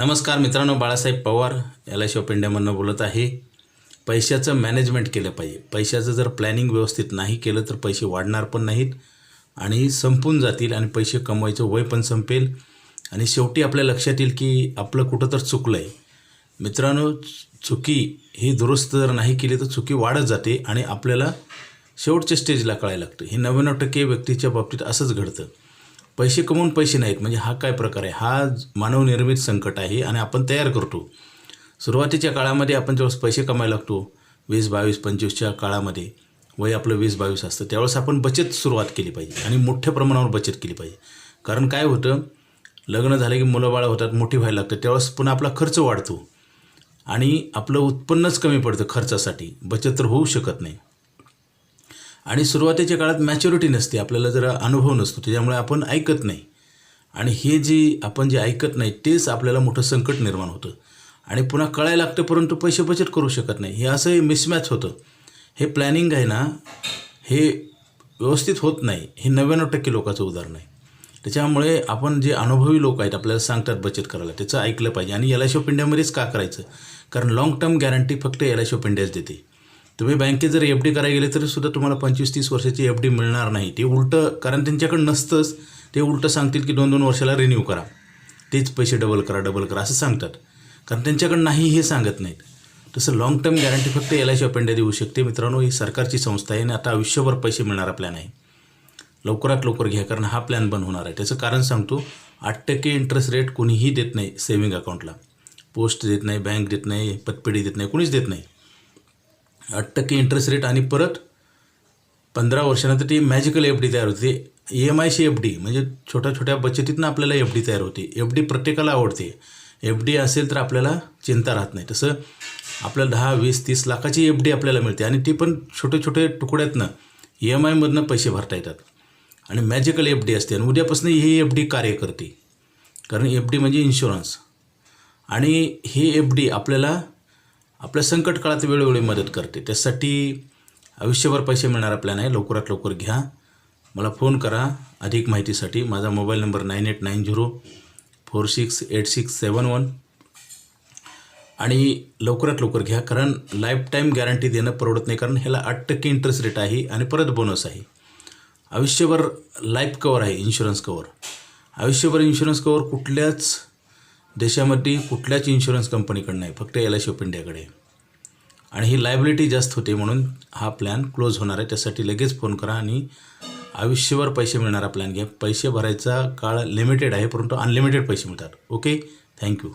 नमस्कार मित्रांनो Balasaheb Pawar L I C इंडियामधनं बोलत आहे. पैशाचं मॅनेजमेंट केलं पाहिजे. पैशाचं जर प्लॅनिंग व्यवस्थित नाही केलं तर पैसे वाढणार पण नाहीत आणि संपून जातील आणि पैसे कमवायचं वय पण संपेल. आणि शेवटी आपल्या लक्षात येईल की आपलं कुठं तर चुकलं आहे मित्रांनो चुकी ही दुरुस्त जर नाही केली तर चुकी वाढत जाते आणि आपल्याला शेवटच्या स्टेजला कळायला लागतं. हे नव्याण्णव टक्के व्यक्तीच्या बाबतीत असंच घडतं. पैसे कमवून पैसे नाहीत. म्हणजे हा काय प्रकार आहे? हा मानवनिर्मित संकट आहे आणि आपण तयार करतो. सुरुवातीच्या काळामध्ये आपण ज्यावेळेस पैसे कमायला लागतो वीस बावीस पंचवीसच्या काळामध्ये वय आपलं वीस बावीस असतं त्यावेळेस आपण बचत सुरुवात केली पाहिजे आणि मोठ्या प्रमाणावर बचत केली पाहिजे. कारण काय होतं? लग्न झालं की मुलं बाळं होतात मोठी व्हायला लागतात त्यावेळेस पुन्हा आपला खर्च वाढतो. आणि आपलं उत्पन्नच कमी पडतं खर्चासाठी. बचत तर होऊ शकत नाही. आणि सुरुवातीच्या काळात मॅच्युरिटी नसते आपल्याला जरा अनुभव नसतो त्याच्यामुळे आपण ऐकत नाही. आणि हे जे आपण जे ऐकत नाही तेच आपल्याला मोठं संकट निर्माण होतं. आणि पुन्हा कळायला लागतं परंतु पैसे बचत करू शकत नाही. हे असं मिसमॅच होतं. हे प्लॅनिंग आहे ना हे व्यवस्थित होत नाही. हे नव्याण्णव टक्के लोकांचं उदाहरण आहे. त्याच्यामुळे आपण जे अनुभवी लोक आहेत आपल्याला सांगतात बचत करायला. त्याचं ऐकलं पाहिजे. आणि एल आय ऑफ इंडियामध्येच का करायचं? कारण लाँग टर्म गॅरंटी फक्त एल आय ऑफ इंडियाच देते. तुम्ही बँकेत जर एफ डी करायला गेले तरी सुद्धा तुम्हाला पंचवीस तीस वर्षाची एफ डी मिळणार नाही. ते उलटं कारण त्यांच्याकडे नसतंच. ते उलटं सांगतील की दोन दोन वर्षाला रिन्यू करा. तेच पैसे डबल करा डबल करा असं सांगतात. कारण त्यांच्याकडे नाही हे सांगत नाहीत. तसं लाँग टर्म गॅरंटी फक्त L I C of India देऊ शकते. मित्रांनो ही सरकारची संस्था आहे आणि आता आयुष्यभर पैसे मिळणारा प्लॅन आहे. लवकरात लवकर घ्या कारण हा प्लॅन बंद होणार आहे. त्याचं कारण सांगतो आठ टक्के इंटरेस्ट रेट कोणीही देत नाही सेव्हिंग अकाउंटला पोस्ट देत नाही बँक देत नाही पतपेढी देत नाही कोणीच देत नाही. आठ टक्के इंटरेस्ट रेट आणि परत पंधरा वर्षानंतर ती मॅजिकल एफ डी तयार होते. ई एम आयची एफ डी म्हणजे छोट्या छोट्या बचतीतनं आपल्याला एफ डी तयार होते. एफ डी प्रत्येकाला आवडते. एफ डी असेल तर आपल्याला चिंता राहत नाही. तसं आपल्याला दहा वीस तीस लाखाची एफ डी आपल्याला मिळते. आणि ती पण छोटे छोटे तुकड्यातनं ई एम आयमधनं पैसे भरता येतात. आणि मॅजिकल एफ डी असते. आणि उद्यापासून ही एफ डी कार्य करते. कारण एफ डी म्हणजे इन्शुरन्स आणि ही एफ डी आपल्याला आपल्या संकट काळात वेळोवेळी मदत करते. त्यासाठी आयुष्यभर पैसे मिळणार प्लॅन नाही लवकरात लवकर घ्या. मला फोन करा. अधिक माहितीसाठी माझा mobile number nine eight nine zero four six eight six seven one आणि लवकरात लवकर घ्या. कारण लाईफ टाईम गॅरंटी देणं परवडत नाही. कारण ह्याला आठ टक्के इंटरेस्ट रेट आहे आणि परत बोनस आहे. आयुष्यभर लाईफ कवर आहे. इन्शुरन्स कवर आयुष्यभर इन्शुरन्स कवर कुठल्याच देशामध्ये कुठल्याच इन्शुरन्स कंपनीकडनं आहे फक्त एल आय सी ऑफ इंडियाकडे आणि ही लायबिलिटी जास्त होते म्हणून हा प्लॅन क्लोज होणार आहे. त्यासाठी लगेच फोन करा आणि आयुष्यभर पैसे मिळणारा प्लॅन घ्या. पैसे भरायचा काळ लिमिटेड आहे परंतु अनलिमिटेड पैसे मिळतात. Okay thank you